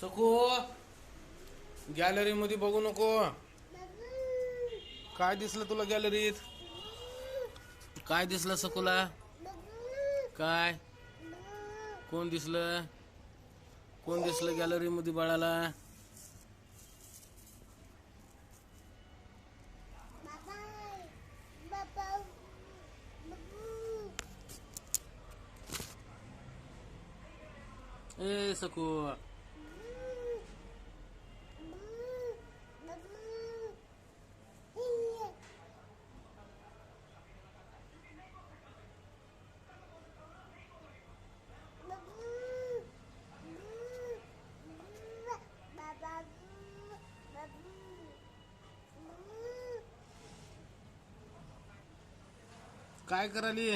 सकू गॅलरी मध्ये बघू नको. काय दिसलं तुला गॅलरीत काय दिसलं सखूला? काय? कोण दिसलं? कोण दिसलं गॅलरी मध्ये बाळाला? ए सकू काय करायली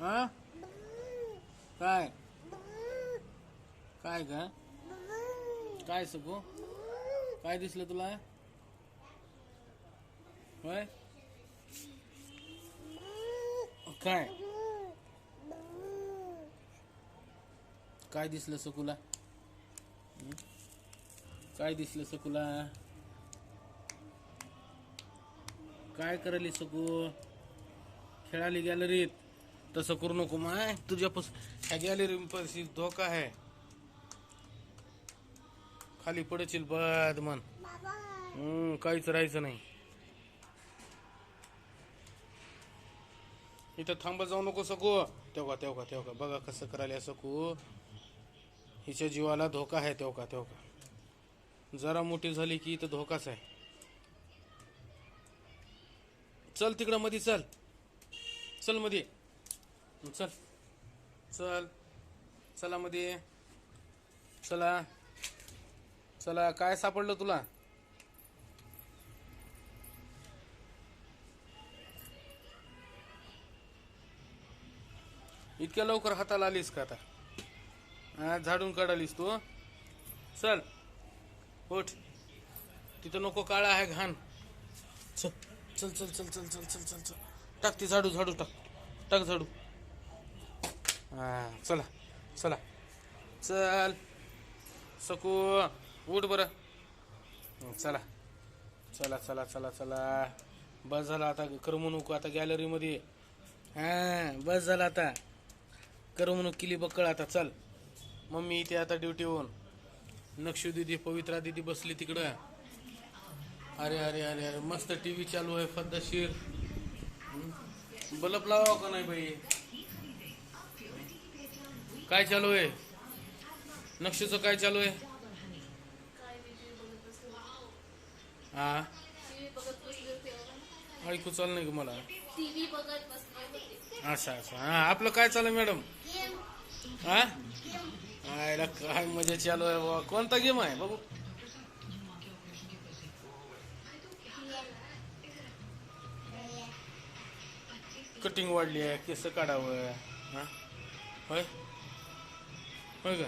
हा? काय? काय का काय सकू काय दिसलं तुला? होय? काय? काय दिसलं सकुला काय दिसलं सकुला काय करायली सकू खेळाली गॅलरीत तसं करू नको माय. तुझ्यापासून ह्या गॅलरी पाशी धोका आहे. खाली पडशील बद मन. हम्म काहीच राहायचं नाही. इथं थांबत जाऊ नको सकू. तेव्हा तेव्हा तेव्हा. बघा कसं करायला सकू. हिच्या जीवाला धोका आहे तेव्हा तेव्हा. जरा मोठी झाली की इथं धोकाच आहे. चल तिकडं मध्ये चल. चलमध्ये चल. चल. चला मध्ये. चला. चला काय सापडलं तुला? इतक्या लवकर हाताला आलीस का आता? हा झाडून काढालीस तू चल. उठ. तिथं नको काळा आहे घाण. चल चल चल चल चल चल चल चल चल. टाक ती झाडू झाडू टाक. टाक झाडू. हां चला चला. चल. सकू उठ बरं. चला. चला चला चला चला. बस झाला आता करमणूक आता गॅलरीमध्ये हा बस झाला आता. करमणूक केली बक्कळ आता चल. मम्मी इथे आता ड्युटीवरून नक्षू दिदी पवित्रा दिदी बसली तिकडं. अरे अरे अरे अरे मस्त टी व्ही चालू आहे फद्दाशीर. बल्ब लावा का नाही बाई? काय चालू आहे? नक्षूचं काय चालू आहे? हा ऐकू चाल नाही का मला? असं असं हा आपलं काय चालू आहे मॅडम? हा काय मजा चालू आहे बाबा कोणता गेम आहे? बघू. कटिंग वाढली आहे केस काढावं हा? होय? होय ग?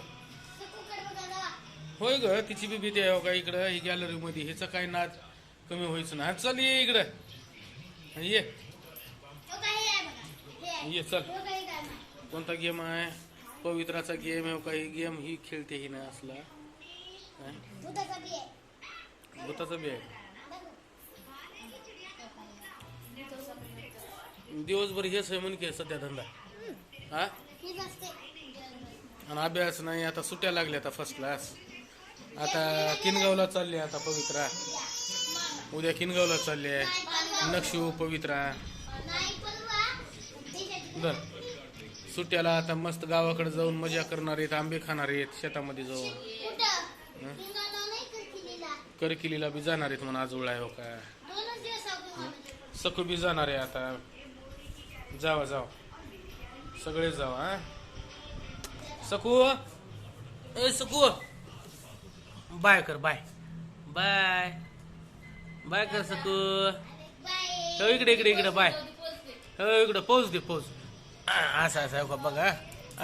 होय ग तिची बी भीती आहे हो का इकडं ही गॅलरीमध्ये ह्याचा काय नाच कमी व्हायचं ना चल ये इकडं. ये. ये चल. कोणता गेम आहे? पवित्राचा गेम आहे हो काही गेम ही खेळते ही ना असला भूताचा बी आहे. दिवसभर हेच आहे म्हण की सध्या धंदा. हा? आणि अभ्यास नाही आता सुट्या लागल्या आता फर्स्ट क्लास आता किनगावला चालली आता पवित्रा. उद्या किनगावला चालली आहे. नक्षू पवित्रा बर सुट्याला आता मस्त गावाकडे जाऊन मजा करणार आहेत आंबे खाणार आहेत शेतामध्ये जाऊन. करकिलीला बी जाणार आहेत म्हणून आजोळ आहे हो का? सकू बी जाणार आहे आता. जावा जावा. सगळे जावा हा? सकू ए सकू बाय कर बाय. बाय. बाय कर सकू हो इकडे इकडे इकडे बाय. हो इकडे पोच दे पोच असा असं का बघा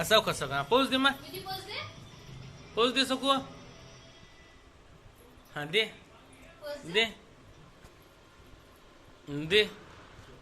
असं का सगळा पोच दे मग किती पोच दे सकू हां दे. दे. दे.